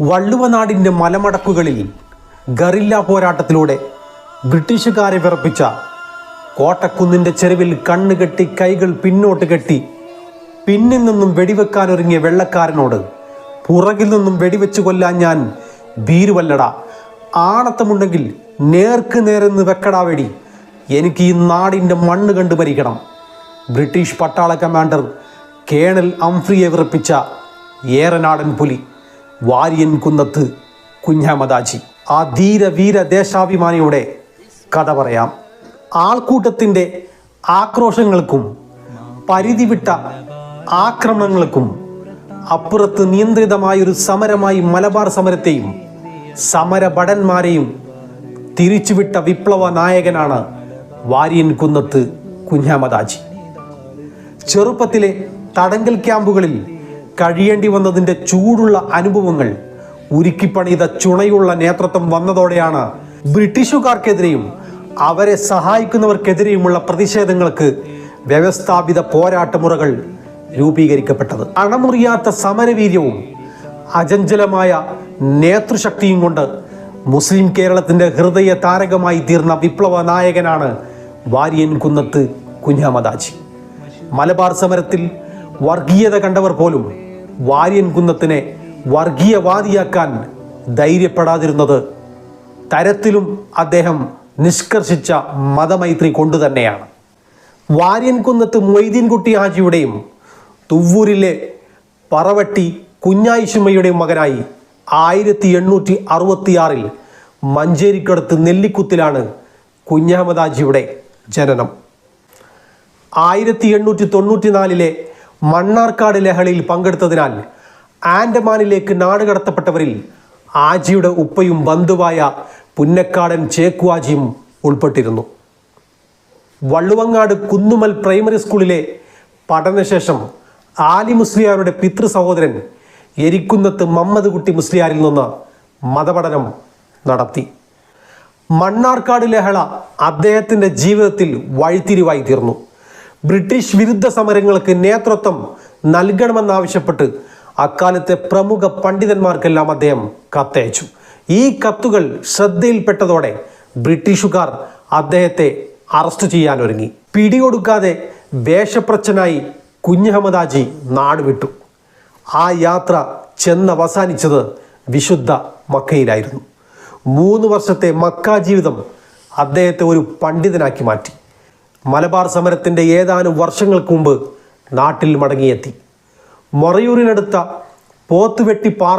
വള്ളുവനാടിന്റെ മലമടക്കുകളിൽ guerrilla പോരാട്ടത്തിലൂടെ ബ്രിട്ടീഷുകാരെ വിറപ്പിച്ച കോട്ടക്കുന്നിന്റെ ചെരുവിൽ കണ്ണുകെട്ടി കൈകൾ പിന്നോട്ട് കെട്ടി പിന്നിൽ നിന്നും വെടിവെക്കാനൊരുങ്ങിയ വെള്ളക്കാരനോട് പുറകിൽ നിന്നും വെടിവെച്ച് കൊല്ലാൻ ഞാൻ ഭീരുവല്ലട. ആണത്തമുണ്ടെങ്കിൽ നേർക്ക് നേരെന്ന് വെക്കടാ വെടി. എനിക്ക് ഈ നാടിന്റെ മണ്ണ് കണ്ടു മരിക്കണം. ബ്രിട്ടീഷ് പട്ടാള കമാൻഡർ കേണൽ അംഫ്രിയെ വിറപ്പിച്ച ഏറനാടൻ പുലി. വാര്യൻ കുന്നത്ത് കുഞ്ഞാമദാജി ആ ധീരവീര ദേശാഭിമാനിയുടെ കഥ പറയാം. ആൾക്കൂട്ടത്തിന്റെ ആക്രോശങ്ങൾക്കും പരിധി വിട്ട ആക്രമണങ്ങൾക്കും അപ്പുറത്ത് നിയന്ത്രിതമായൊരു സമരമായി മലബാർ സമരത്തെയും സമരഭടന്മാരെയും തിരിച്ചുവിട്ട വിപ്ലവ നായകനാണ് വാര്യൻ കുന്നത്ത് കുഞ്ഞാമദാജി ചെറുപ്പത്തിലെ തടങ്കൽ ക്യാമ്പുകളിൽ കഴിയേണ്ടി വന്നതിന്റെ ചൂടുള്ള അനുഭവങ്ങൾ ഉരുക്കിപ്പണിത ചുണയുള്ള നേതൃത്വം വന്നതോടെയാണ് ബ്രിട്ടീഷുകാർക്കെതിരെയും അവരെ സഹായിക്കുന്നവർക്കെതിരെയുമുള്ള പ്രതിഷേധങ്ങൾക്ക് വ്യവസ്ഥാപിത പോരാട്ടമുറകൾ രൂപീകരിക്കപ്പെട്ടത്. അണമുറിയാത്ത സമരവീര്യവും അചഞ്ചലമായ നേതൃശക്തിയും കൊണ്ട് മുസ്ലിം കേരളത്തിന്റെ ഹൃദയ താരകമായി തീർന്ന വിപ്ലവ നായകനാണ് വാര്യൻ കുന്നത്ത് കുഞ്ഞാമദാജി മലബാർ സമരത്തിൽ വർഗീയത കണ്ടവർ പോലും വാര്യൻ കുന്നത്തിനെ വർഗീയവാദിയാക്കാൻ ധൈര്യപ്പെടാതിരുന്നത് തരത്തിലും അദ്ദേഹം നിഷ്കർഷിച്ച മതമൈത്രി കൊണ്ടുതന്നെയാണ് വാര്യൻ കുന്നത്ത് മൊയ്തീൻകുട്ടി ഹാജിയുടെയും തുവ്വൂരിലെ പറവട്ടി കുഞ്ഞായിഷുമ്മയുടെയും മകനായി ആയിരത്തി എണ്ണൂറ്റി അറുപത്തിയാറിൽ മഞ്ചേരിക്കടുത്ത് നെല്ലിക്കുത്തിലാണ് കുഞ്ഞാമദാജിയുടെ ജനനം. ആയിരത്തി എണ്ണൂറ്റി തൊണ്ണൂറ്റിനാലിലെ മണ്ണാർക്കാട് ലഹളയിൽ പങ്കെടുത്തതിനാൽ ആൻഡമാനിലേക്ക് നാടുകടത്തപ്പെട്ടവരിൽ ആജിയുടെ ഉപ്പയും ബന്ധുവായ പുന്നക്കാടൻ ചേക്കുവാജിയും ഉൾപ്പെട്ടിരുന്നു. വള്ളുവങ്ങാട് കുന്നുമൽ പ്രൈമറി സ്കൂളിലെ പഠനശേഷം ആലി മുസ്ലിയാരുടെ പിതൃ സഹോദരൻ എരിക്കുന്നത്ത് മമ്മദ് കുട്ടി മുസ്ലിയാരിൽ നിന്ന് മതപഠനം നടത്തി. മണ്ണാർക്കാട് ലഹള അദ്ദേഹത്തിന്റെ ജീവിതത്തിൽ വഴിത്തിരിവായി തീർന്നു. ബ്രിട്ടീഷ് വിരുദ്ധ സമരങ്ങൾക്ക് നേതൃത്വം നൽകണമെന്നാവശ്യപ്പെട്ട് അക്കാലത്തെ പ്രമുഖ പണ്ഡിതന്മാർക്കെല്ലാം അദ്ദേഹം കത്തയച്ചു. ഈ കത്തുകൾ ശ്രദ്ധയിൽപ്പെട്ടതോടെ ബ്രിട്ടീഷുകാർ അദ്ദേഹത്തെ അറസ്റ്റ് ചെയ്യാൻ ഒരുങ്ങി പിടികൊടുക്കാതെ വേഷപ്രച്ഛനായി കുഞ്ഞഹമ്മദാജി നാടുവിട്ടു. ആ യാത്ര ചെന്നവസാനിച്ചത് വിശുദ്ധ മക്കയിലായിരുന്നു. മൂന്ന് വർഷത്തെ മക്ക ജീവിതം അദ്ദേഹത്തെ ഒരു പണ്ഡിതനാക്കി മാറ്റി. മലബാർ സമരത്തിന്റെ ഏതാനും വർഷങ്ങൾക്ക് മുമ്പ് നാട്ടിൽ മടങ്ങിയെത്തി. മൊറയൂരിനടുത്ത പോത്തുവെട്ടി പാറ